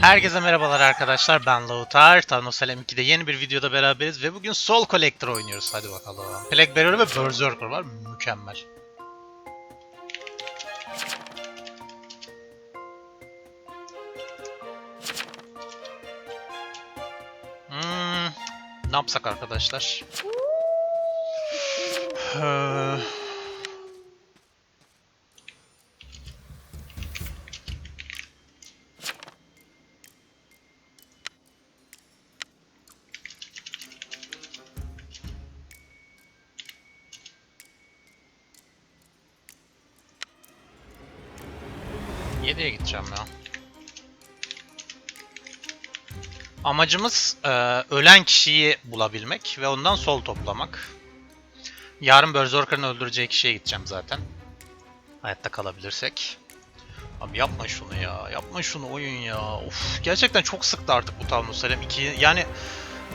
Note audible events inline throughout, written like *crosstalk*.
Herkese merhabalar arkadaşlar ben Lautar. Thanos Elem 2'de yeni bir videoda beraberiz ve bugün Soul Collector oynuyoruz. Hadi bakalım. Plague Bearer ve Berserker var. Mükemmel. Hmm, ne yapsak arkadaşlar? Ee, Yediye gideceğim ya. Amacımız e, ölen kişiyi bulabilmek ve ondan sol toplamak. Yarın Berserker'ın öldüreceği kişiye gideceğim zaten. Hayatta kalabilirsek. Abi yapma şunu ya. Yapma şunu oyun ya. Of gerçekten çok sıktı artık bu of Salem 2'yi. Yani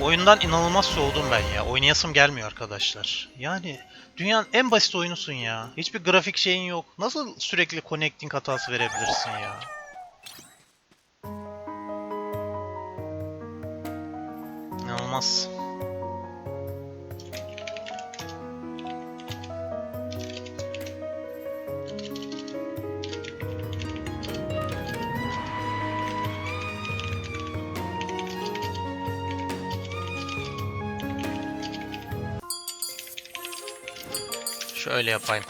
oyundan inanılmaz soğudum ben ya. Oynayasım gelmiyor arkadaşlar. Yani dünyanın en basit oyunusun ya. Hiçbir grafik şeyin yok. Nasıl sürekli connecting hatası verebilirsin ya? İnanılmaz. Şöyle yapayım.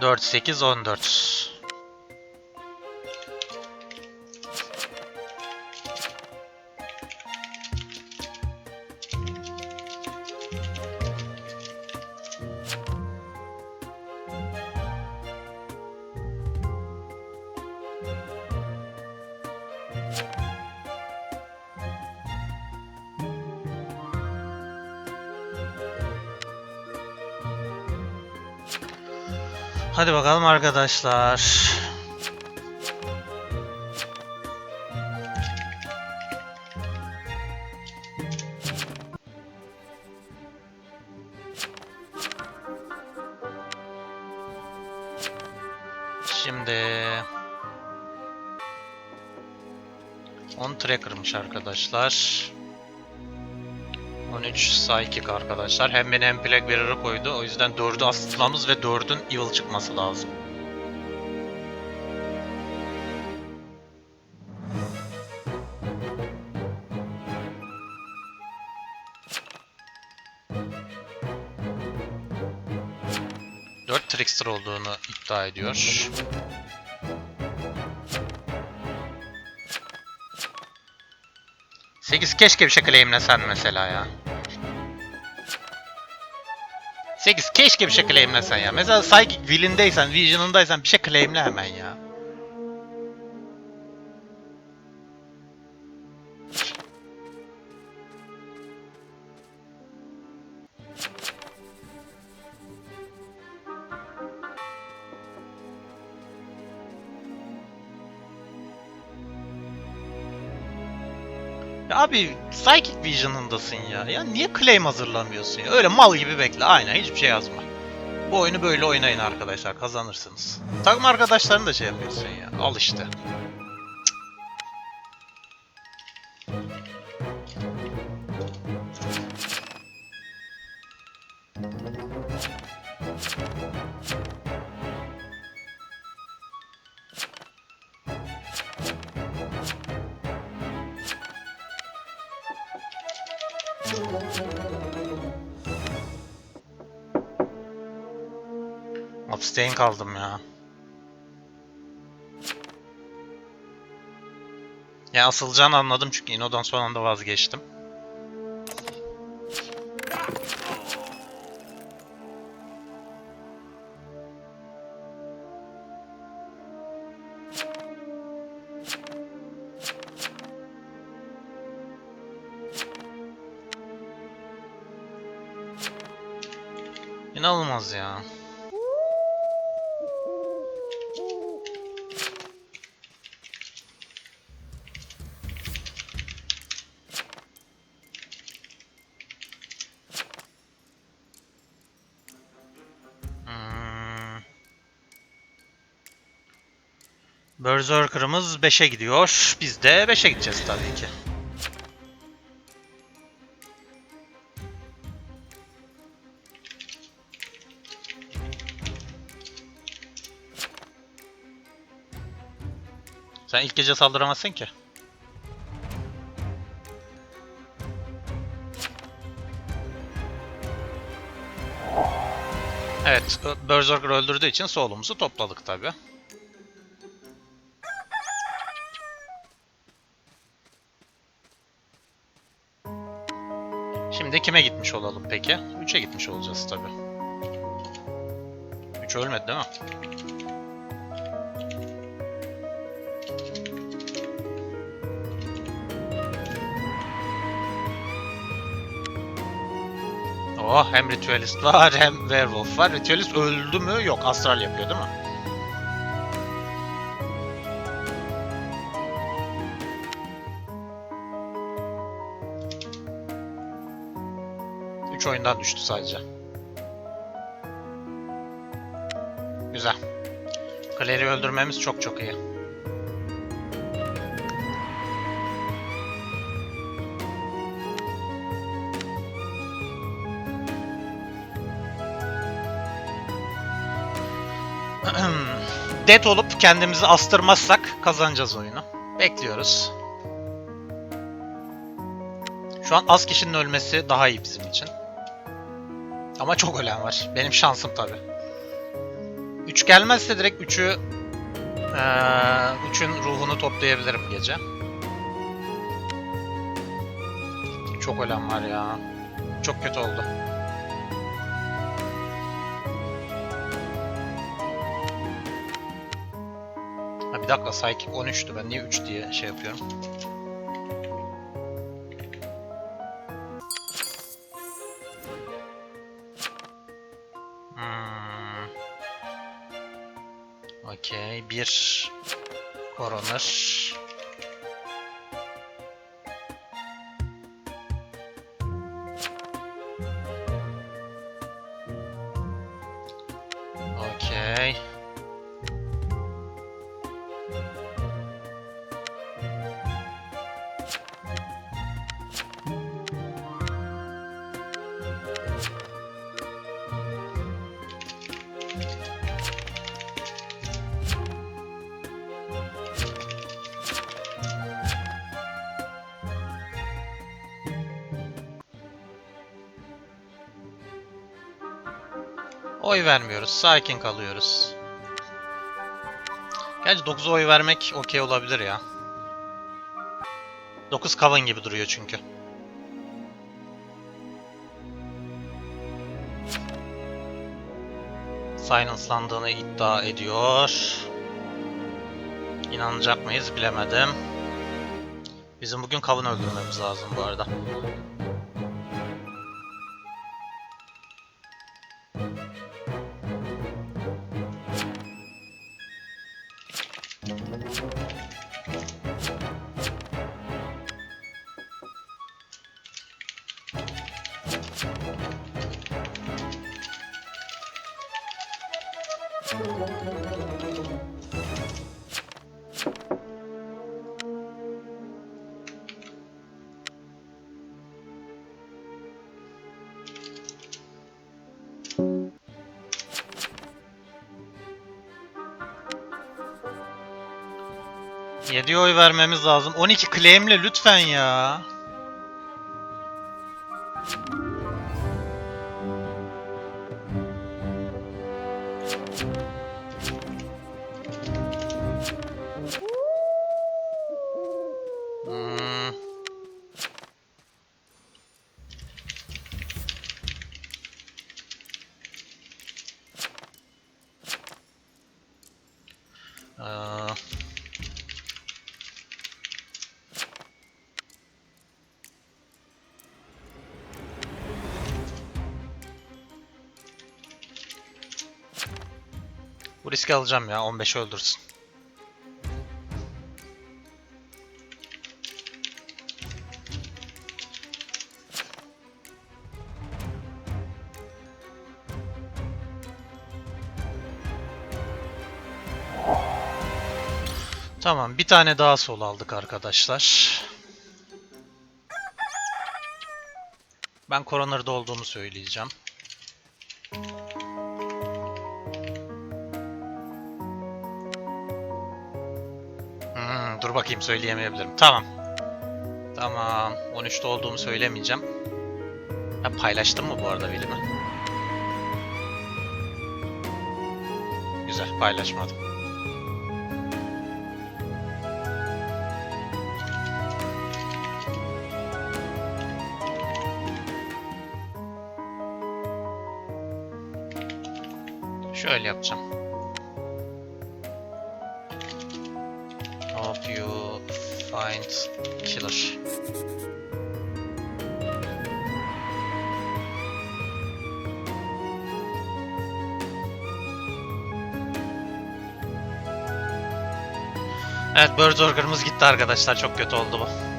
4 8 14. Hadi bakalım arkadaşlar. Şimdi 10 tracker'mış arkadaşlar. 13 Psychic arkadaşlar. Hem beni hem Plague Bearer'ı koydu. O yüzden 4'ü asıltmamız ve 4'ün Evil çıkması lazım. Dört Trickster olduğunu iddia ediyor. Sekiz keşke bir şey claimlesen mesela ya. 8 keşke bir şey claimlesen ya. Mesela Psychic Will'indeysen, Vision'ındaysan bir şey claimle hemen ya. Abi Psychic Vision'ındasın ya. Ya niye claim hazırlamıyorsun ya? Öyle mal gibi bekle. Aynen hiçbir şey yazma. Bu oyunu böyle oynayın arkadaşlar. Kazanırsınız. Takım arkadaşlarını da şey yapıyorsun ya. Al işte. Abstain kaldım ya. Ya asılacağını anladım çünkü Ino'dan son anda vazgeçtim. İnanılmaz ya. Berserker'ımız 5'e gidiyor. Biz de 5'e gideceğiz tabii ki. Sen ilk gece saldıramazsın ki. Evet, Berserker öldürdüğü için solumuzu topladık tabii. Şimdi kime gitmiş olalım peki? 3'e gitmiş olacağız tabii. 3 ölmedi değil mi? Oh hem Ritualist var hem Werewolf var. Ritualist öldü mü? Yok Astral yapıyor değil mi? Oyundan düştü sadece. Güzel. Clary'i öldürmemiz çok çok iyi. *clears throat* Dead olup kendimizi astırmazsak kazanacağız oyunu. Bekliyoruz. Şu an az kişinin ölmesi daha iyi bizim için. Ama çok ölen var. Benim şansım tabi. 3 gelmezse direkt 3'ü 3'ün ruhunu toplayabilirim gece. Çok ölen var ya. Çok kötü oldu. Ha bir dakika Psychic 13'tü ben niye 3 diye şey yapıyorum. Bir Coroner. Oy vermiyoruz. Sakin kalıyoruz. Gerçi 9'a oy vermek okey olabilir ya. 9 Coven gibi duruyor çünkü. Silence'landığını iddia ediyor. İnanacak mıyız bilemedim. Bizim bugün Coven öldürmemiz lazım bu arada. Yediye oy vermemiz lazım. 12 claim'le lütfen ya. Hmm. Aa. Bu riski alacağım ya 15 öldürsün. Tamam bir tane daha sol aldık arkadaşlar. Ben Coroner'da olduğumu söyleyeceğim. Dur bakayım söyleyemeyebilirim. Tamam. Tamam. 13'te olduğumu söylemeyeceğim. Ben paylaştım mı bu arada bilimi? Güzel paylaşmadım. Şöyle yapacağım. Find killer. Evet Berserker'ımız gitti arkadaşlar. Çok kötü oldu bu.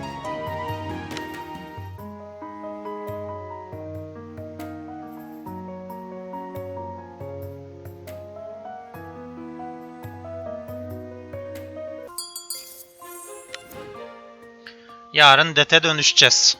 Yarın dete dönüşeceğiz.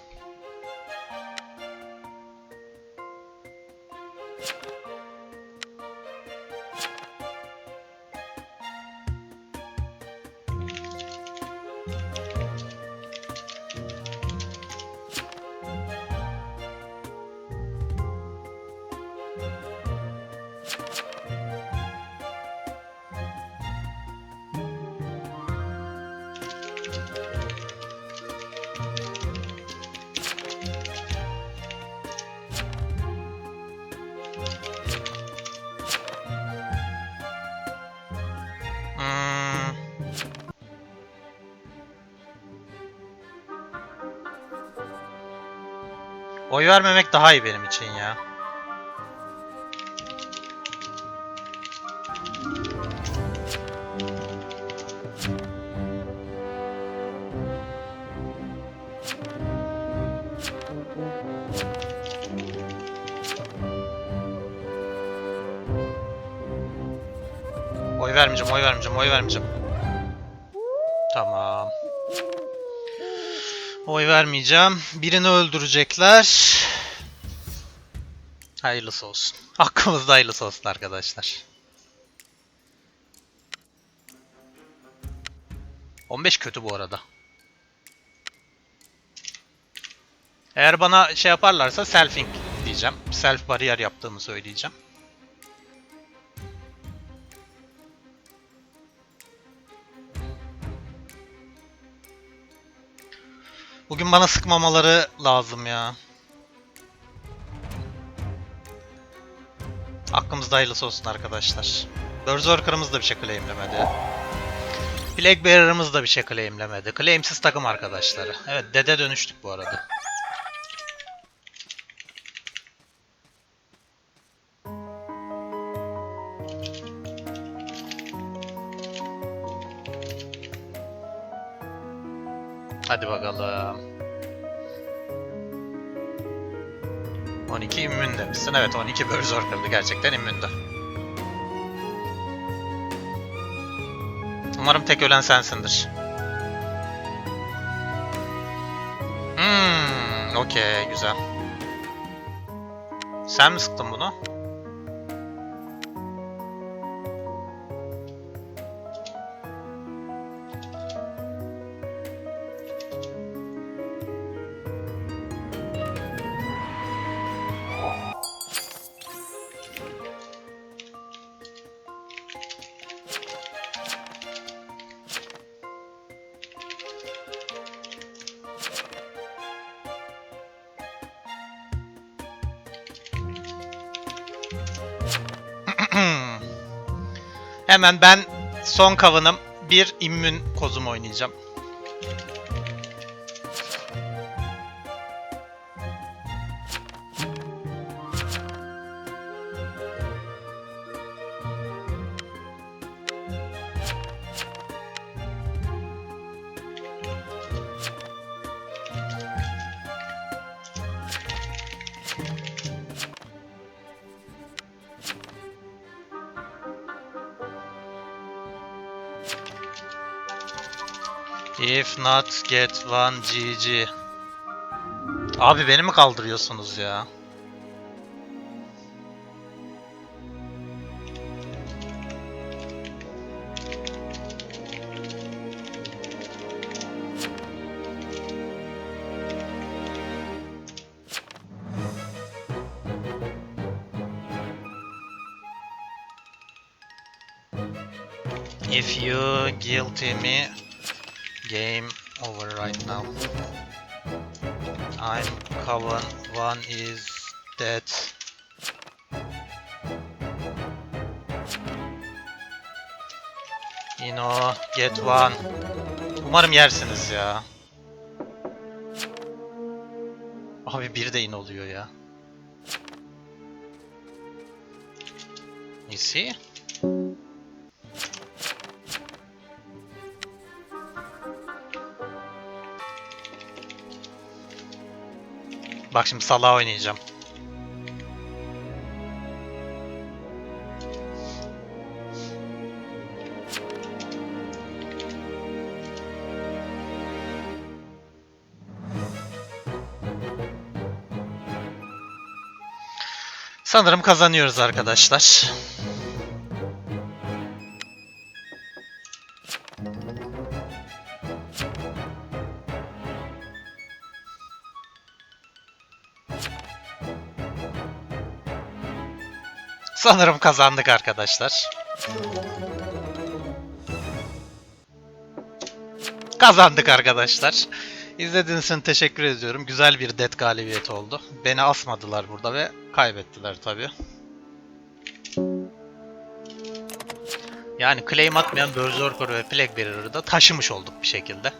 Oy vermemek daha iyi benim için ya. Oy vermeyeceğim, oy vermeyeceğim, oy vermeyeceğim. Oy vermeyeceğim. Birini öldürecekler. Hayırlısı olsun. *laughs* Hakkımızda hayırlısı olsun arkadaşlar. 15 kötü bu arada. Eğer bana şey yaparlarsa selfing diyeceğim. Self bariyer yaptığımı söyleyeceğim. Bugün bana sıkmamaları lazım ya. Hakkımızda hayırlısı olsun arkadaşlar. Berserker'ımız da bir şey claimlemedi. Plague Bearer'ımız da bir şey claimlemedi. Claimsiz takım arkadaşları. Evet dede dönüştük bu arada. Hadi bakalım. 12 immün demişsin. Evet 12 Berserker'dı. Gerçekten immündü. Umarım tek ölen sensindir. Hmm, okey güzel. Sen mi sıktın bunu? Hemen ben son kavınım bir immün kozum oynayacağım. If not get one GG. Abi beni mi kaldırıyorsunuz ya? If you guilty me, one is dead. Ino, get one. Umarım yersiniz ya. Abi bir de in oluyor ya. You see? Bak şimdi salağa oynayacağım. Sanırım kazanıyoruz arkadaşlar. Sanırım kazandık arkadaşlar. Kazandık arkadaşlar. İzlediğiniz için teşekkür ediyorum. Güzel bir dead galibiyeti oldu. Beni asmadılar burada ve kaybettiler tabii. Yani claim atmayan Berserker ve Plague Bearer'ı da taşımış olduk bir şekilde.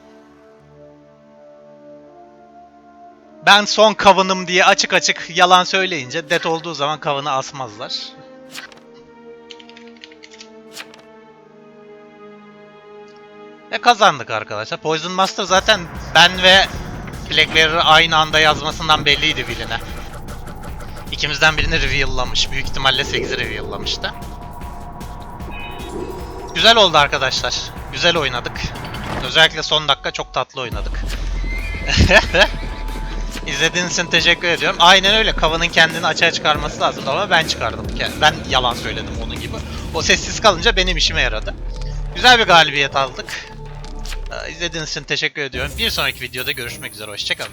Ben son kavınım diye açık açık yalan söyleyince dead olduğu zaman kavını asmazlar. Ve kazandık arkadaşlar. Poison Master zaten ben ve Plague Bearer'ı aynı anda yazmasından belliydi biline. İkimizden birini reveal'lamış. Büyük ihtimalle 8'i reveal'lamıştı. Güzel oldu arkadaşlar. Güzel oynadık. Özellikle son dakika çok tatlı oynadık. *laughs* İzlediğiniz için teşekkür ediyorum. Aynen öyle. Kavanın kendini açığa çıkarması lazım ama ben çıkardım. Ben yalan söyledim onun gibi. O sessiz kalınca benim işime yaradı. Güzel bir galibiyet aldık. İzlediğiniz için teşekkür ediyorum. Bir sonraki videoda görüşmek üzere. Hoşçakalın.